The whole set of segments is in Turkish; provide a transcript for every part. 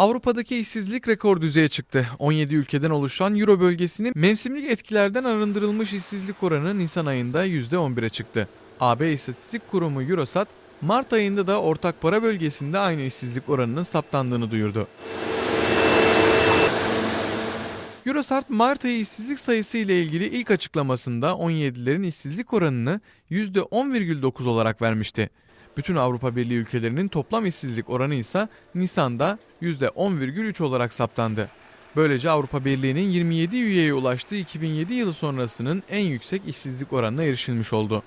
Avrupa'daki işsizlik rekor düzeye çıktı. 17 ülkeden oluşan Euro bölgesinin mevsimlik etkilerden arındırılmış işsizlik oranı Nisan ayında %11'e çıktı. AB İstatistik Kurumu Eurostat, Mart ayında da ortak para bölgesinde aynı işsizlik oranının saptandığını duyurdu. Eurostat Mart ayı işsizlik sayısı ile ilgili ilk açıklamasında 17'lerin işsizlik oranını %10,9 olarak vermişti. Bütün Avrupa Birliği ülkelerinin toplam işsizlik oranı ise Nisan'da %10,3 olarak saptandı. Böylece Avrupa Birliği'nin 27 üyeye ulaştığı 2007 yılı sonrasının en yüksek işsizlik oranına erişilmiş oldu.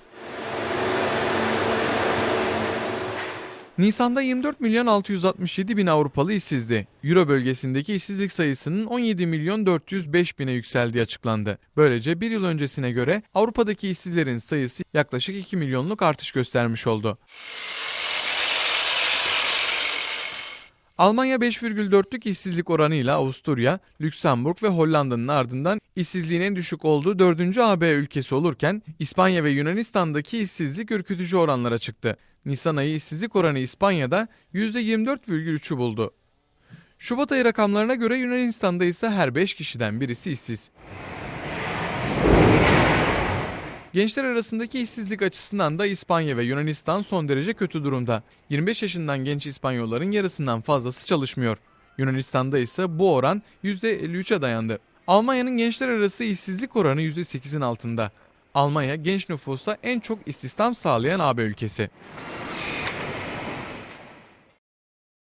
Nisan'da 24 milyon 667 bin Avrupalı işsizdi. Euro bölgesindeki işsizlik sayısının 17 milyon 405 bine yükseldiği açıklandı. Böylece bir yıl öncesine göre Avrupa'daki işsizlerin sayısı yaklaşık 2 milyonluk artış göstermiş oldu. Almanya 5,4'lük işsizlik oranıyla Avusturya, Lüksemburg ve Hollanda'nın ardından işsizliğin en düşük olduğu 4. AB ülkesi olurken İspanya ve Yunanistan'daki işsizlik ürkütücü oranlara çıktı. Nisan ayı işsizlik oranı İspanya'da %24,3'ü buldu. Şubat ayı rakamlarına göre Yunanistan'da ise her 5 kişiden birisi işsiz. Gençler arasındaki işsizlik açısından da İspanya ve Yunanistan son derece kötü durumda. 25 yaşından genç İspanyolların yarısından fazlası çalışmıyor. Yunanistan'da ise bu oran %53'e dayandı. Almanya'nın gençler arası işsizlik oranı %8'in altında. Almanya genç nüfusa en çok istihdam sağlayan AB ülkesi.